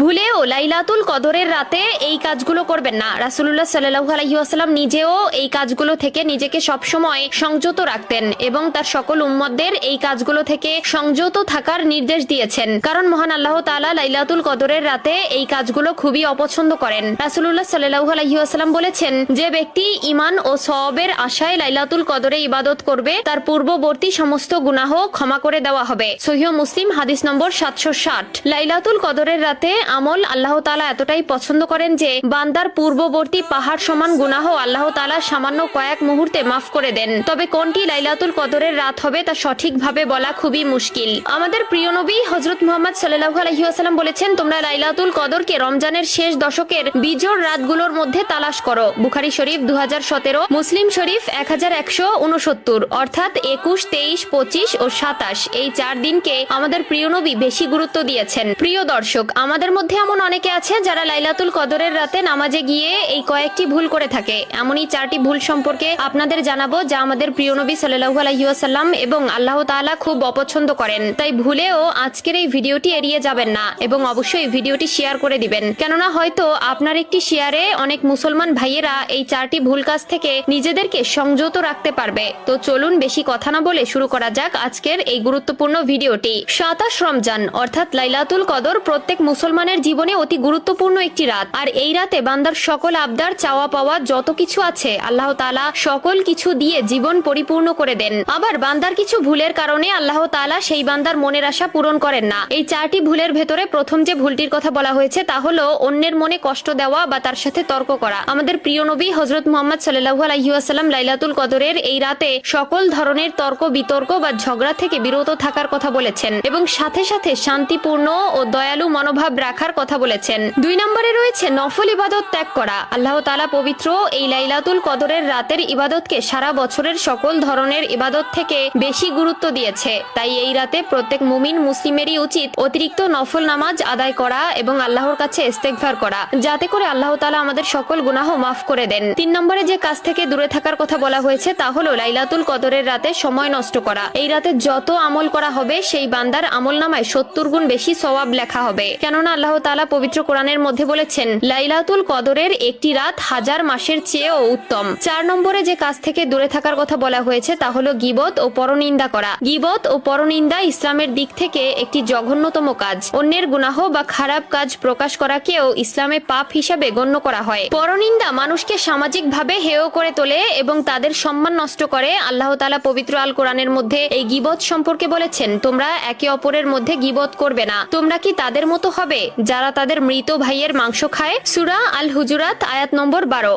ভুলেও লাইলাতুল কদরের রাতে এই কাজগুলো করবেন না। রাসুল্লাহ সাল্লাহু আলহিউসালাম নিজেও এই কাজগুলো থেকে নিজেকে সবসময় সংযত রাখতেন এবং তার সকল উম্মতদের এই কাজগুলো থেকে সংযত থাকার নির্দেশ দিয়েছেন। কারণ মহান আল্লাহ তাআলা লাইলাতুল কদরের রাতে এই কাজগুলো খুবই অপছন্দ করেন। রাসুল্লাহ সাল্লাহু আলহিউসালাম বলেছেন, যে ব্যক্তি ইমান ও সওয়াবের আশায় লাইলাতুল কদরে ইবাদত করবে, তার পূর্ববর্তী সমস্ত গুনাহ ক্ষমা করে দেওয়া হবে। সহিহ মুসলিম হাদিস নম্বর সাতশো ষাট। লাইলাতুল কদরের রাতে আমল আল্লাহ তালা এতটাই পছন্দ করেন যে বান্দার পূর্ববর্তী পাহাড় সমান গুনাহ আল্লাহ তালা সামান্য কয়েক মুহূর্তে মাফ করে দেন। তবে কোনটি লাইলাতুল কদরের রাত হবে তা সঠিকভাবে বলা খুবই মুশকিল। আমাদের প্রিয় নবী হজরত মোহাম্মদ সাল্লাহ আলহিহাসাল্লাম বলেছেন, তোমরা লাইলাতুল কদরকে রমজানের শেষ দশকের বিজোর রাতগুলোর মধ্যে তালাশ করো। বুখারি শরীফ দু হাজার সতেরো, মুসলিম শরীফ এক হাজার একশো উনসত্তর, অর্থাৎ একুশ, তেইশ, পঁচিশ ও সাতাশ। এই চার দিনকে আমাদের প্রিয় নবী বেশি গুরুত্ব দিয়েছেন। প্রিয় দর্শক, আমাদের মধ্যে এমন অনেকে আছে যারা লাইলাতুল কদরের রাতে নামাজে গিয়ে এই কয়েকটি ভুল করে থাকে। এমনই চারটি ভুল সম্পর্কে আপনাদের জানাব যা আমাদের প্রিয় নবী সাল্লাহু আলহিউসাল্লাম এবং আল্লাহ তাআলা খুব অপছন্দ করেন। তাই ভুলেও আজকের এই ভিডিওটি এড়িয়ে যাবেন না এবং অবশ্যই ভিডিওটি শেয়ার করে দিবেন। কেননা হয়তো আপনার একটি শেয়ারে অনেক মুসলমান ভাইয়েরা এই চারটি ভুল কাজ থেকে নিজেদেরকে সংযত রাখতে পারবে। তো চলুন বেশি কথা না বলে শুরু করা যাক আজকের এই গুরুত্বপূর্ণ ভিডিওটি। সাতাশ রমজান, অর্থাৎ লাইলাতুল কদর প্রত্যেক মুসলমানের জীবনে অতি গুরুত্বপূর্ণ একটি রাত। আর এই রাতে বান্দার সকল আবদার, চাওয়া পাওয়া, যত কিছু আছে, আল্লাহ তাআলা সকল কিছু দিয়ে জীবন পরিপূর্ণ করে দেন। আবার বান্দার কিছু ভুলের কারণে আল্লাহ তাআলা সেই বান্দার মনের আশা পূরণ করেন না। এই চারটি ভুলের ভেতরে প্রথম যে ভুলটির কথা বলা হয়েছে, তা হলো অন্যের মনে কষ্ট দেওয়া বা তার সাথে তর্ক করা। আমাদের প্রিয় নবী হজরত মোহাম্মদ সাল্লাহু আলহিউসাল্লাম লাইলাতুল কদরের এই রাতে সকল ধরনের তর্ক, বিতর্ক বা ঝগড়া থেকে বিরত থাকার কথা বলেছেন এবং সাথে সাথে শান্তিপূর্ণ ও দয়ালু মনোভাব রাখার কথা বলেছেন। দুই নম্বরে রয়েছে নফল ইবাদত ত্যাগ করা। আল্লাহ তালা পবিত্র এই লাইলাতুল কদরের রাতের ইবাদতকে সারা বছরের সকল ধরনের ইবাদত থেকে বেশি গুরুত্ব দিয়েছে। তাই এই রাতে প্রত্যেক মুমিন মুসলিমেরই উচিত অতিরিক্ত নফল নামাজ আদায় করা এবং আল্লাহর কাছে ইস্তেগফার করা। যাতে করে আল্লাহ তালা আমাদের সকল গুনাহ মাফ করে দেন। তিন নম্বরে যে কাজ থেকে দূরে থাকার কথা বলা হয়েছে, তা হলো লাইলাতুল কদরের রাতে সময় নষ্ট করা। এই রাতে যত আমল করা হবে, সেই বান্দার আমল নামায় সত্তর গুণ বেশি সওয়াব লেখা হবে। কেননা আল্লাহ তালা পবিত্র কোরআনের মধ্যে বলেছেন, লাইলাতুল কদরের একটি রাত হাজার মাসের চেয়েও উত্তম। চার নম্বরে যে কাজ থেকে দূরে থাকার কথা বলা হয়েছে, তা হলো গিবত ও পরনিন্দা করা। গিবত ও পরনিন্দা ইসলামের দিক থেকে একটি জঘন্যতম কাজ। অন্যের গুনাহ বা খারাপ কাজ প্রকাশ করাকেও ইসলামে পাপ হিসাবে গণ্য করা হয়। পরনিন্দা মানুষকে সামাজিকভাবে হেয় করে তোলে এবং তাদের সম্মান নষ্ট করে। আল্লাহ তালা পবিত্র আল কোরআনের মধ্যে এই গিবত সম্পর্কে বলেছেন, তোমরা একে অপরের মধ্যে গিবত করবে না। তোমরা কি তাদের মতো হবে? যারা তাদের মৃত ভাইয়ের মাংস খায়। সুরা আল হুজুরাত আয়াত নম্বর বারো।